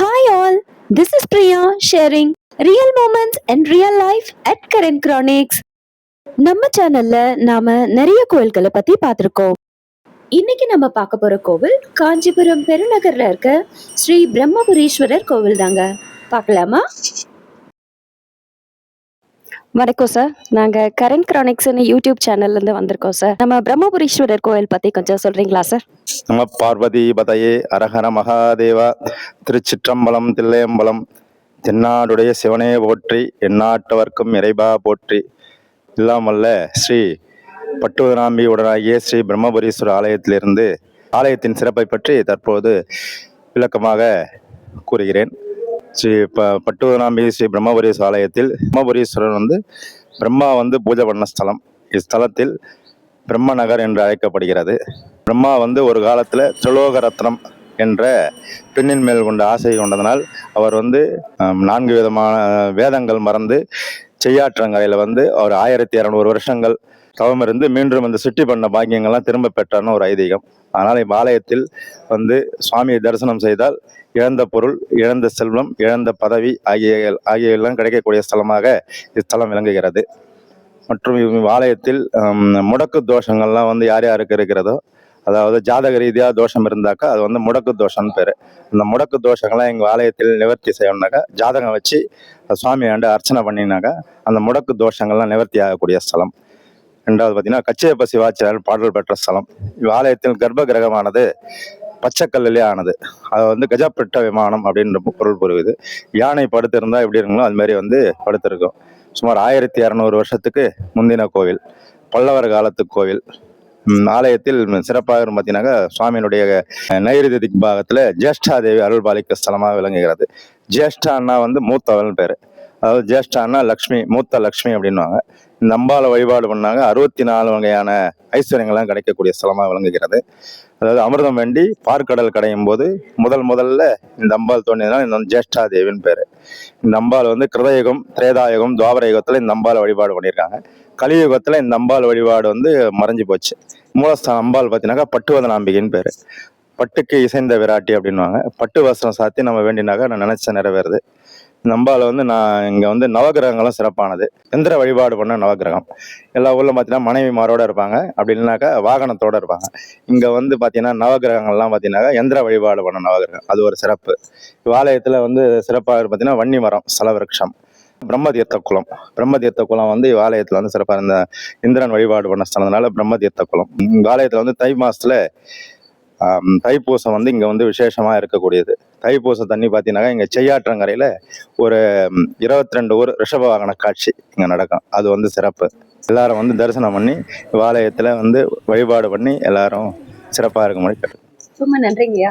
Hi all this is Priya sharing real moments and real life at current chronicles நம்ம சேனல்ல நாம நிறைய கோயில்களை பத்தி பார்த்துருக்கோம். இன்னைக்கு நம்ம பார்க்க போற கோவில் காஞ்சிபுரம் பெருநகர்ல இருக்க ஸ்ரீ பிரம்மபுரீஸ்வரர் கோவில் தாங்க பார்க்கலாமா? வணக்கம் சார். நாங்கள் கரண்ட் கிரானிக்ஸ்னு யூடியூப் சேனல்லேருந்து வந்திருக்கோம் சார். நம்ம பிரம்மபுரீஸ்வரர் கோவில் பற்றி கொஞ்சம் சொல்கிறீங்களா சார்? நம்ம பார்வதி பதையே அரஹர மகாதேவா திருச்சிற்றம்பலம் தில்லையம்பலம் தென்னாடுடைய சிவனே போற்றி எந்நாட்டவர்க்கும் இறைபா போற்றி. இல்லாமல்ல ஸ்ரீ பட்டுவதனாம்பி உடனாகிய ஸ்ரீ பிரம்மபுரீஸ்வரர் ஆலயத்திலிருந்து ஆலயத்தின் சிறப்பை பற்றி தற்போது விளக்கமாக கூறுகிறேன். ஸ்ரீ ப பட்டுவதனாம்பி ஸ்ரீ பிரம்மபுரீஸ்வரர் ஆலயத்தில் பிரம்மபுரீஸ்வரர் வந்து பிரம்மா வந்து பூஜை பண்ண ஸ்தலம். இஸ்தலத்தில் பிரம்மநகர் என்று அழைக்கப்படுகிறது. பிரம்மா வந்து ஒரு காலத்தில் திரிலோக ரத்னம் என்ற பெண்ணின் மேல் கொண்ட ஆசை கொண்டதனால் அவர் வந்து நான்கு விதமான வேதங்கள் மறந்து செய்யாற்றங்கரையில் வந்து அவர் ஆயிரத்தி இரநூறு வருஷங்கள் தவம் இருந்து மீண்டும் இந்த சிட்டி பண்ண பாக்கியங்கள்லாம் திரும்ப பெற்றான ஒரு ஐதீகம். அதனால் இவ்வாலயத்தில் வந்து சுவாமியை தரிசனம் செய்தால் இழந்த பொருள் இழந்த செல்வம் இழந்த பதவி ஆகிய ஆகியெல்லாம் கிடைக்கக்கூடிய ஸ்தலமாக இஸ்தலம் விளங்குகிறது. மற்றும் இவ் ஆலயத்தில் முடக்கு தோஷங்கள்லாம் வந்து யார் யாருக்கு இருக்கிறதோ அதாவது ஜாதக ரீதியாக தோஷம் இருந்தாக்கா அது வந்து முடக்கு தோஷம்னு பேர். இந்த முடக்கு தோஷங்கள்லாம் எங்கள் ஆலயத்தில் நிவர்த்தி செய்யணுனாக்கா ஜாதகம் வச்சு சுவாமி ஆண்டு அர்ச்சனை பண்ணினாக்கா அந்த முடக்கு தோஷங்கள்லாம் நிவர்த்தி ஆகக்கூடிய ஸ்தலம். ரெண்டாவது பார்த்தீங்கன்னா கச்சியப்ப சிவாச்சாரியர் பாடல் பெற்ற ஸ்தலம். இவ் ஆலயத்தில் கர்ப்ப கிரகமானது பச்சைக்கல்லிலே ஆனது. அது வந்து கஜப்பட்ட விமானம் அப்படின்ற பொருள் புரியுது. யானை படுத்திருந்தா எப்படி இருக்குங்களோ அது மாதிரி வந்து படுத்திருக்கும். சுமார் ஆயிரத்தி இரநூறு வருஷத்துக்கு முந்தின கோவில். பல்லவர் காலத்து கோவில். ஆலயத்தில் சிறப்பாக பார்த்தீங்கன்னாக்கா சுவாமியினுடைய நைருதி திக்பாகத்தில் ஜேஷ்டாதேவி அருள் பாலிக்க ஸ்தலமாக விளங்குகிறது. ஜேஷ்டான்னா வந்து மூத்தவள் பேர். அதாவது ஜேஷ்டான்னா லக்ஷ்மி மூத்த லக்ஷ்மி அப்படின்னுவாங்க. இந்த அம்பாளை வழிபாடு பண்ணாங்க. அறுபத்தி நாலு வகையான ஐஸ்வர்யங்கள்லாம் கிடைக்கக்கூடிய ஸ்தலமாக விளங்குகிறது. அதாவது அமிர்தம் வேண்டி பார்க்கடல் கடையும் போது முதல் முதல்ல இந்த அம்பாள் தோன்றியதுனால இந்த ஜேஷ்டா தேவின்னு பேர். இந்த அம்பாள் வந்து கிருதயுகம் திரேதாயுகம் துவாபரயுகத்தில் இந்த அம்பாளை வழிபாடு பண்ணியிருக்காங்க. கலியுகத்தில் இந்த அம்பாள் வழிபாடு வந்து மறைஞ்சு போச்சு. மூலஸ்தான அம்பாள் பார்த்தீங்கன்னாக்கா பட்டுவதனாம்பிகைன்னு பேர். பட்டுக்கு இசைந்த விராட்டி அப்படின்வாங்க பட்டு வஸ்திரம் சாத்தி நம்ம வேண்டினாக்கா நான் நினைச்ச நிறைவேறுது. நம்பால் வந்து நான் இங்கே வந்து நவகிரகங்களும் சிறப்பானது. எந்திர வழிபாடு பண்ண நவகிரகம். எல்லா ஊரில் பார்த்தீங்கன்னா மனைவிமாரோட இருப்பாங்க. அப்படி இல்லைனாக்கா வாகனத்தோட இருப்பாங்க. இங்கே வந்து பார்த்தீங்கன்னா நவகிரகங்கள்லாம் பார்த்தீங்கன்னாக்கா எந்திர வழிபாடு பண்ண நவகிரகம். அது ஒரு சிறப்பு. இவ்வாலயத்தில் வந்து சிறப்பாக பார்த்தீங்கன்னா வன்னி மரம் ஸ்தலவிருட்சம் பிரம்மதீர்த்த குளம். பிரம்மதீர்த்த குளம் வந்து இவ்வாலயத்தில் வந்து சிறப்பாக இருந்த இந்திரன் வழிபாடு பண்ண ஸ்தலம்னால பிரம்மதீர்த்த குளம். இவ்வாலயத்தில் வந்து தை மாசத்துல தைப்பூசம் வந்து இங்கே வந்து விசேஷமாக இருக்கக்கூடியது. தைப்பூச தண்ணி பார்த்தீங்கன்னாக்கா இங்கே செய்யாற்றங்கரையில் ஒரு இருபத்தி ரெண்டு ஊர் ரிஷப வாகன காட்சி இங்கே நடக்கும். அது வந்து சிறப்பு. எல்லாரும் வந்து தரிசனம் பண்ணி வாலயத்தில் வந்து வழிபாடு பண்ணி எல்லாரும் சிறப்பாக இருக்க கேட்டு ரொம்ப நன்றிங்கய்யா.